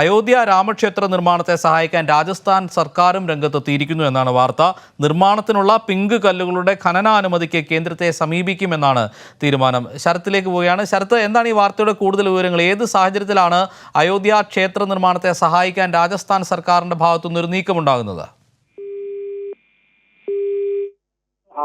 അയോധ്യ രാമക്ഷേത്ര നിർമ്മാണത്തെ സഹായിക്കാൻ രാജസ്ഥാൻ സർക്കാരും രംഗത്തെത്തിയിരിക്കുന്നു എന്നാണ് വാർത്ത. നിർമ്മാണത്തിനുള്ള പിങ്ക് കല്ലുകളുടെ ഖനനാനുമതിക്ക് കേന്ദ്രത്തെ സമീപിക്കുമെന്നാണ് തീരുമാനം. ശരത്തിലേക്ക് പോവുകയാണ്. ശരത്ത് എന്താണ് ഈ വാർത്തയുടെ കൂടുതൽ വിവരങ്ങൾ? ഏത് സാഹചര്യത്തിലാണ് അയോധ്യ ക്ഷേത്ര നിർമ്മാണത്തെ സഹായിക്കാൻ രാജസ്ഥാൻ സർക്കാരിന്റെ ഭാഗത്തുനിന്ന് ഒരു നീക്കമുണ്ടാകുന്നത്?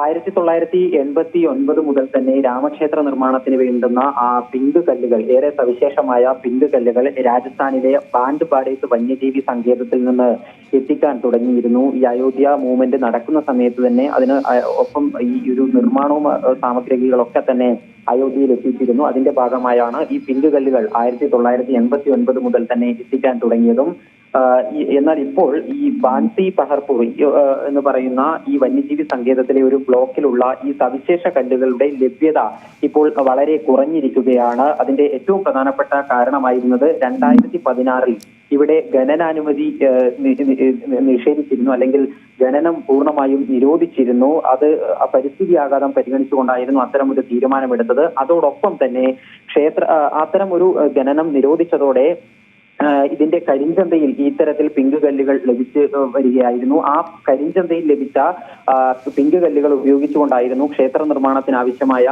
ആയിരത്തി തൊള്ളായിരത്തി എൺപത്തി ഒൻപത് മുതൽ തന്നെ രാമക്ഷേത്ര നിർമ്മാണത്തിന് വേണ്ടുന്ന ആ പിങ്ക് കല്ലുകൾ ഏറെ സവിശേഷമായ പിങ്ക് കല്ലുകൾ രാജസ്ഥാനിലെ ബാൻഡ് പാടേത്ത് വന്യജീവി സങ്കേതത്തിൽ നിന്ന് എത്തിക്കാൻ തുടങ്ങിയിരുന്നു. ഈ അയോധ്യ മൂവ്മെന്റ് നടക്കുന്ന സമയത്ത് തന്നെ അതിന് ഒപ്പം ഈ ഒരു നിർമ്മാണവും സാമഗ്രികളൊക്കെ തന്നെ അയോധ്യയിൽ എത്തിച്ചിരുന്നു അതിന്റെ ഭാഗമായാണ് ഈ പിങ്കുകല്ലുകൾ ആയിരത്തി തൊള്ളായിരത്തി എൺപത്തി ഒൻപത് മുതൽ തന്നെ എത്തിക്കാൻ തുടങ്ങിയതും. എന്നാൽ ഇപ്പോൾ ഈ ബാൻസി പഹർപൂർ എന്ന് പറയുന്ന ഈ വന്യജീവി സങ്കേതത്തിലെ ഒരു ബ്ലോക്കിലുള്ള ഈ സവിശേഷ കല്ലുകളുടെ ലഭ്യത ഇപ്പോൾ വളരെ കുറഞ്ഞിരിക്കുകയാണ്. അതിന്റെ ഏറ്റവും പ്രധാനപ്പെട്ട കാരണമായിരുന്നത് രണ്ടായിരത്തി പതിനാറിൽ ഇവിടെ ഖനനാനുമതി നിഷേധിച്ചിരുന്നു അല്ലെങ്കിൽ ഖനനം പൂർണമായും നിരോധിച്ചിരുന്നു. അത് പരിസ്ഥിതി ആഘാതം പരിഗണിച്ചുകൊണ്ടായിരുന്നു അത്തരം ഒരു തീരുമാനമെടുത്തത്. അതോടൊപ്പം തന്നെ ക്ഷേത്ര അത്തരം ഒരു ഖനനം നിരോധിച്ചതോടെ ഇതിന്റെ കരിഞ്ചന്തയിൽ ഇത്തരത്തിൽ പിങ്ക് കല്ലുകൾ ലഭിച്ച് വരികയായിരുന്നു. ആ കരിഞ്ചന്തയിൽ ലഭിച്ച പിങ്ക് കല്ലുകൾ ഉപയോഗിച്ചുകൊണ്ടായിരുന്നു ക്ഷേത്ര നിർമ്മാണത്തിന് ആവശ്യമായ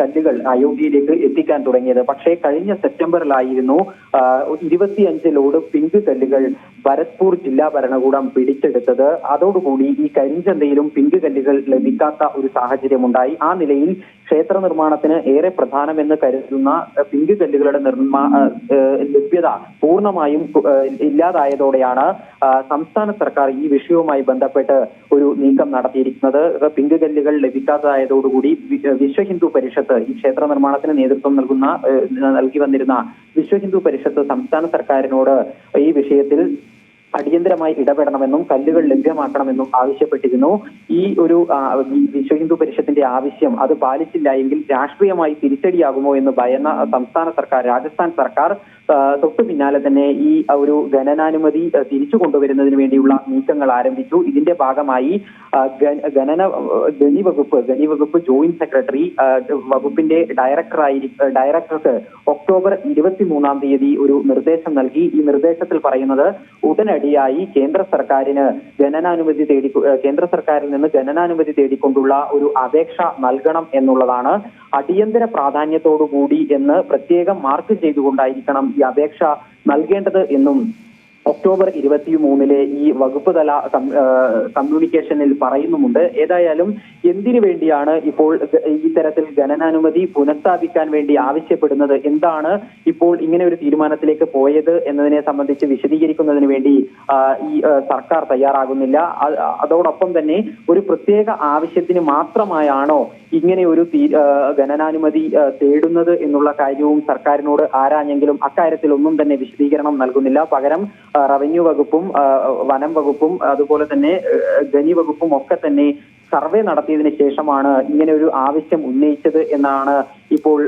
കല്ലുകൾ അയോധ്യയിലേക്ക് എത്തിക്കാൻ തുടങ്ങിയത്. പക്ഷേ കഴിഞ്ഞ സെപ്റ്റംബറിലായിരുന്നു ഇരുപത്തിയഞ്ച് ലോഡ് പിങ്ക് കല്ലുകൾ ഭരത്പൂർ ജില്ലാ ഭരണകൂടം പിടിച്ചെടുത്തത്. അതോടുകൂടി ഈ കരിഞ്ചന്തയിലും പിങ്ക് കല്ലുകൾ ലഭിക്കാത്ത ഒരു സാഹചര്യമുണ്ടായി. ആ നിലയിൽ ക്ഷേത്ര നിർമ്മാണത്തിന് ഏറെ പ്രധാനമെന്ന് കരുതുന്ന പിങ്ക് കല്ലുകളുടെ നിർമ്മാ ഏഹ് ലഭ്യത പൂർണമായും ഇല്ലാതായതോടെയാണ് സംസ്ഥാന സർക്കാർ ഈ വിഷയവുമായി ബന്ധപ്പെട്ട് ഒരു നീക്കം നടത്തിയിരിക്കുന്നത്. പിങ്ക് കല്ലുകൾ ലഭിക്കാത്തതായതോടുകൂടി വി- വിശ്വ ഹിന്ദു പരിഷത്ത് ഈ ക്ഷേത്ര നിർമ്മാണത്തിന് നേതൃത്വം നൽകുന്ന നൽകി വന്നിരുന്ന വിശ്വ ഹിന്ദു പരിഷത്ത് സംസ്ഥാന സർക്കാരിനോട് ഈ വിഷയത്തിൽ അടിയന്തരമായി ഇടപെടണമെന്നും കല്ലുകൾ ലഭ്യമാക്കണമെന്നും ആവശ്യപ്പെട്ടിരുന്നു. ഈ ഒരു ആ, വിശ്വ ഹിന്ദു പരിഷത്തിന്റെ ആവശ്യം അത് പാലിച്ചില്ല എങ്കിൽ രാഷ്ട്രീയമായി തിരിച്ചടിയാകുമോ എന്ന് ഭയന്ന സംസ്ഥാന സർക്കാർ രാജസ്ഥാൻ സർക്കാർ തൊട്ടു പിന്നാലെ തന്നെ ഈ ഒരു ഖനനാനുമതി തിരിച്ചു കൊണ്ടുവരുന്നതിന് വേണ്ടിയുള്ള നീക്കങ്ങൾ ആരംഭിച്ചു. ഇതിന്റെ ഭാഗമായി ഖനന ഖനി വകുപ്പ് ഖനി വകുപ്പ് ജോയിന്റ് സെക്രട്ടറി വകുപ്പിന്റെ ഡയറക്ടറായി ഡയറക്ടർക്ക് ഒക്ടോബർ ഇരുപത്തിമൂന്നാം തീയതി ഒരു നിർദ്ദേശം നൽകി. ഈ നിർദ്ദേശത്തിൽ പറയുന്നത് ഉടനടിയായി കേന്ദ്ര സർക്കാരിന് ഖനനാനുമതി തേടി കേന്ദ്ര സർക്കാരിൽ നിന്ന് ഖനനാനുമതി തേടിക്കൊണ്ടുള്ള ഒരു അപേക്ഷ നൽകണം എന്നുള്ളതാണ് അടിയന്തര പ്രാധാന്യത്തോടു കൂടി എന്ന് പ്രത്യേകം മാർക്ക് ചെയ്തുകൊണ്ടായിരിക്കണം ഈ അപേക്ഷ നൽകേണ്ടത് എന്നും ഒക്ടോബർ ഇരുപത്തി മൂന്നിലെ ഈ വകുപ്പ് തല കമ്മ്യൂണിക്കേഷനിൽ പറയുന്നുമുണ്ട്. ഏതായാലും എന്തിനു വേണ്ടിയാണ് ഇപ്പോൾ ഈ തരത്തിൽ ഖനനാനുമതി പുനഃസ്ഥാപിക്കാൻ വേണ്ടി ആവശ്യപ്പെടുന്നത്? എന്താണ് ഇപ്പോൾ ഇങ്ങനെ ഒരു തീരുമാനത്തിലേക്ക് പോയത് എന്നതിനെ സംബന്ധിച്ച് വിശദീകരിക്കുന്നതിന് വേണ്ടി ഈ സർക്കാർ തയ്യാറാകുന്നില്ല. അതോടൊപ്പം തന്നെ ഒരു പ്രത്യേക ആവശ്യത്തിന് മാത്രമായാണോ ഇങ്ങനെ ഒരു ഗണനാനുമതി തേടുന്നത് എന്നുള്ള കാര്യവും സർക്കാരിനോട് ആരാഞ്ഞെങ്കിലും അക്കാര്യത്തിൽ ഒന്നും തന്നെ വിശദീകരണം നൽകുന്നില്ല. പകരം റവന്യൂ വകുപ്പും വനം വകുപ്പും അതുപോലെ തന്നെ ഖനി വകുപ്പും ഒക്കെ തന്നെ സർവേ നടത്തിയതിനു ശേഷമാണ് ഇങ്ങനെ ഒരു ആവശ്യം ഉന്നയിച്ചത് എന്നാണ് ഇപ്പോൾ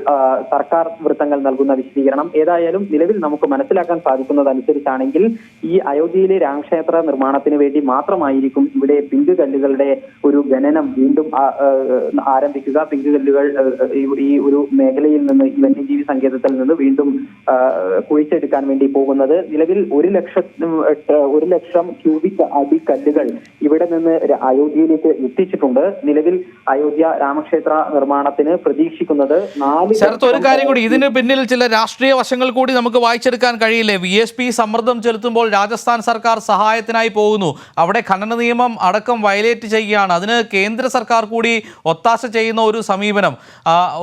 സർക്കാർ വൃത്തങ്ങൾ നൽകുന്ന വിശദീകരണം ഏതായാലും നിലവിൽ നമുക്ക് മനസ്സിലാക്കാൻ സാധിക്കുന്നതനുസരിച്ചാണെങ്കിൽ ഈ അയോധ്യയിലെ രാമക്ഷേത്ര നിർമ്മാണത്തിന് വേണ്ടി മാത്രമായിരിക്കും ഇവിടെ പിങ്ക് കല്ലുകളുടെ ഒരു ഖനനം വീണ്ടും ആരംഭിക്കുക. പിങ്ക് കല്ലുകൾ ഈ- ഒരു മേഖലയിൽ നിന്ന് ഈ വന്യജീവി സങ്കേതത്തിൽ നിന്ന് വീണ്ടും കുഴിച്ചെടുക്കാൻ വേണ്ടി പോകുന്നത്. നിലവിൽ ഒരു ലക്ഷം ഒരു ലക്ഷം ക്യൂബിക് അടി കല്ലുകൾ ഇവിടെ നിന്ന് അയോധ്യയിലേക്ക് എത്തിച്ചിട്ടുണ്ട്. നിലവിൽ അയോധ്യ രാമക്ഷേത്ര നിർമ്മാണത്തിന് പ്രതീക്ഷിക്കുന്നത് ശരത്ത് ഒരു കാര്യം കൂടി. ഇതിന് പിന്നിൽ ചില രാഷ്ട്രീയ വശങ്ങൾ കൂടി നമുക്ക് വായിച്ചെടുക്കാൻ കഴിയില്ലേ? വി എസ് പി സമ്മർദ്ദം ചെലുത്തുമ്പോൾ രാജസ്ഥാൻ സർക്കാർ സഹായത്തിനായി പോകുന്നു. അവിടെ ഖനന നിയമം അടക്കം വയലേറ്റ് ചെയ്യുകയാണ്. അതിന് കേന്ദ്ര സർക്കാർ കൂടി ഒത്താശ ചെയ്യുന്ന ഒരു സമീപനം.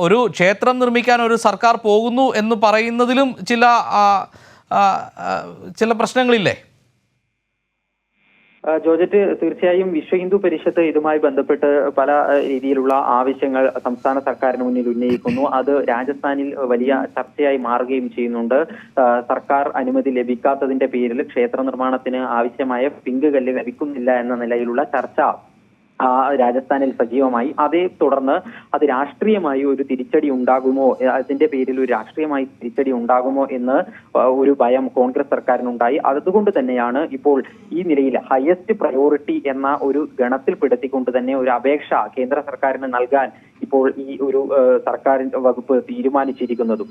ഒരു ക്ഷേത്രം നിർമ്മിക്കാൻ ഒരു സർക്കാർ പോകുന്നു എന്ന് പറയുന്നതിലും ചില ചില പ്രശ്നങ്ങളില്ലേ? ആ, ജോർജറ്റ് തീർച്ചയായും വിശ്വ ഹിന്ദു പരിഷത്ത് ഇതുമായി ബന്ധപ്പെട്ട് പല രീതിയിലുള്ള ആവശ്യങ്ങൾ സംസ്ഥാന സർക്കാരിന് മുന്നിൽ ഉന്നയിക്കുന്നു. അത് രാജസ്ഥാനിൽ വലിയ ചർച്ചയായി മാറുകയും ചെയ്യുന്നുണ്ട്. സർക്കാർ അനുമതി ലഭിക്കാത്തതിന്റെ പേരിൽ ക്ഷേത്ര നിർമ്മാണത്തിന് ആവശ്യമായ പിങ്ക് കല്ല് ലഭിക്കുന്നില്ല എന്ന നിലയിലുള്ള ചർച്ച രാജസ്ഥാനിൽ സജീവമായി. അതേ തുടർന്ന് അത് രാഷ്ട്രീയമായി ഒരു തിരിച്ചടി ഉണ്ടാകുമോ? അതിന്റെ പേരിൽ ഒരു രാഷ്ട്രീയമായി തിരിച്ചടി ഉണ്ടാകുമോ എന്ന് ഒരു ഭയം കോൺഗ്രസ് സർക്കാരിനുണ്ടായി. അതുകൊണ്ട് തന്നെയാണ് ഇപ്പോൾ ഈ നിലയിൽ ഹയസ്റ്റ് പ്രയോറിറ്റി എന്ന ഒരു ഗണത്തിൽപ്പെടുത്തിക്കൊണ്ട് തന്നെ ഒരു അപേക്ഷ കേന്ദ്ര സർക്കാരിന് നൽകാൻ ഇപ്പോൾ ഈ ഒരു സർക്കാരിന്റെ വകുപ്പ് തീരുമാനിച്ചിരിക്കുന്നതും.